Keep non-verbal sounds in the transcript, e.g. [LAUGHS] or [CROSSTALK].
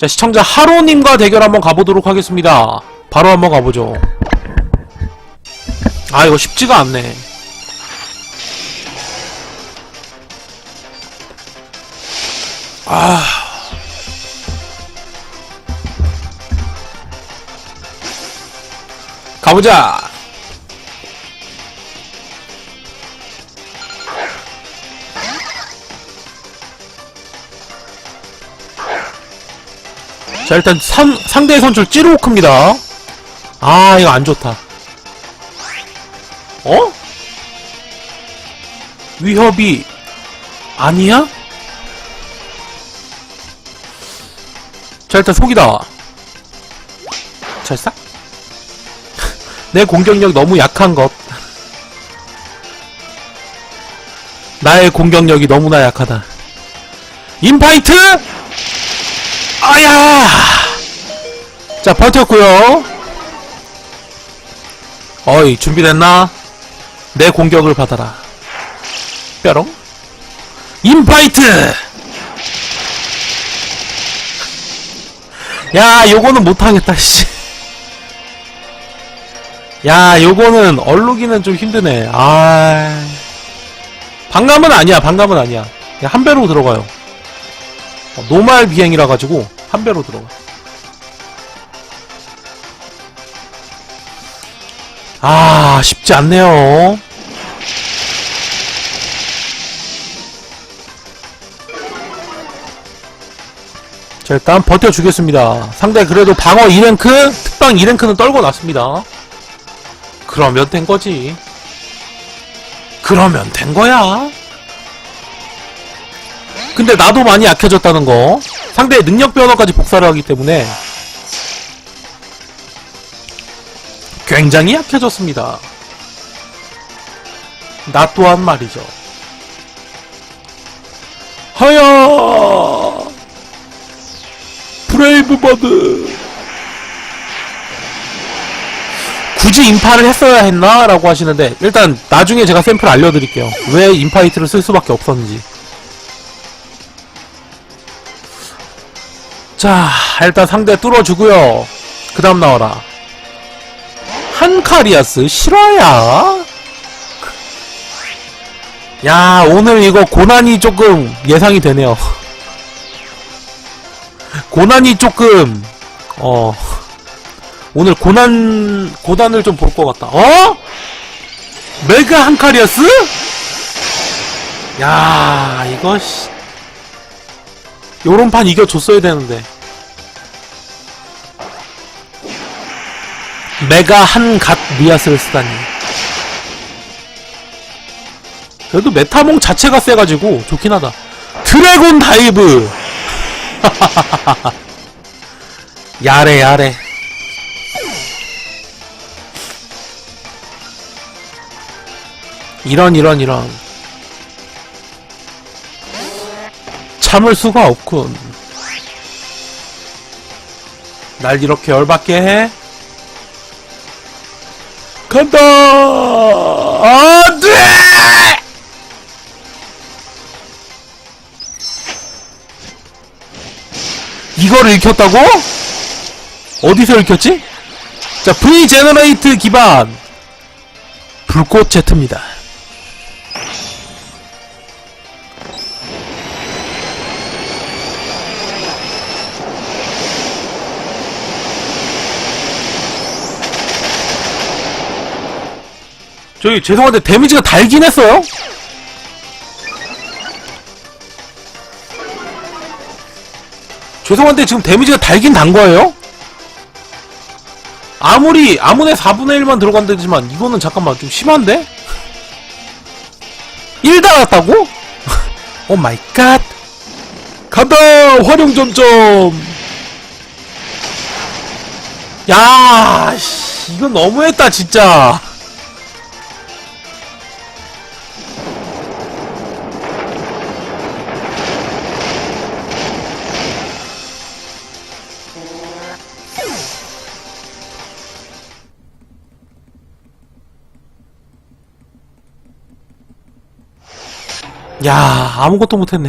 자, 시청자 하로님과 대결 한번 가보도록 하겠습니다. 바로 한번 가보죠. 아, 이거 쉽지가 않네. 아. 가보자! 자 일단 선, 상대의 선출 찌르호크입니다 아 이거 안 좋다 어? 위협이 아니야? 자 일단 속이다 잘싸? [LAUGHS] 내 공격력 너무 약한 것 나의 공격력이 너무나 약하다 인파이트! 아야! 자, 버텼고요 어이, 준비됐나? 내 공격을 받아라. 뾰롱? 인파이트! 야, 요거는 못하겠다, 씨. 야, 요거는 얼룩이는 좀 힘드네. 아. 반감은 아니야, 반감은 아니야. 한 배로 들어가요. 어, 노말 비행이라 가지고 한 배로 들어가. 아, 쉽지 않네요. 자, 일단 버텨주겠습니다. 상대 그래도 방어 2랭크, 특방 2랭크는 떨고 났습니다. 그러면 된 거지. 그러면 된 거야. 근데 나도 많이 약해졌다는 거. 상대의 능력 변화까지 복사를 하기 때문에 굉장히 약해졌습니다. 나 또한 말이죠. 하야! 브레이브버드! 굳이 인파를 했어야 했나? 라고 하시는데, 일단 나중에 제가 샘플 알려드릴게요. 왜 인파이트를 쓸 수밖에 없었는지. 자, 일단 상대 뚫어주고요. 그 다음 나와라. 한카리아스 실화야? 야, 오늘 이거 고난이 조금 예상이 되네요. 고난이 조금, 어, 오늘 고난, 고단을 좀 볼 것 같다. 어? 메가 한카리아스? 야, 이거, 씨. 요런 판 이겨줬어야 되는데. 메가 한갓 미아스를 쓰다니. 그래도 메타몽 자체가 세가지고 좋긴 하다. 드래곤 다이브! [LAUGHS] 야래, 야래. 이런, 이런, 이런. 참을 수가 없군. 날 이렇게 열받게 해? 간다! 안 돼! 이거를 읽혔다고? 어디서 읽혔지? 자, V 제너레이트 기반. 불꽃 제트입니다. 저기 죄송한데 데미지가 달긴 했어요? 죄송한데 지금 데미지가 달긴 단 거예요? 아무리 아무네 4분의 1만 들어간다지만 이거는 잠깐만 좀 심한데? [LAUGHS] 1 달았다고? [LAUGHS] 오 마이 갓 간다 활용 점점 야 씨, 이건 너무했다 진짜 야 아무것도 못했네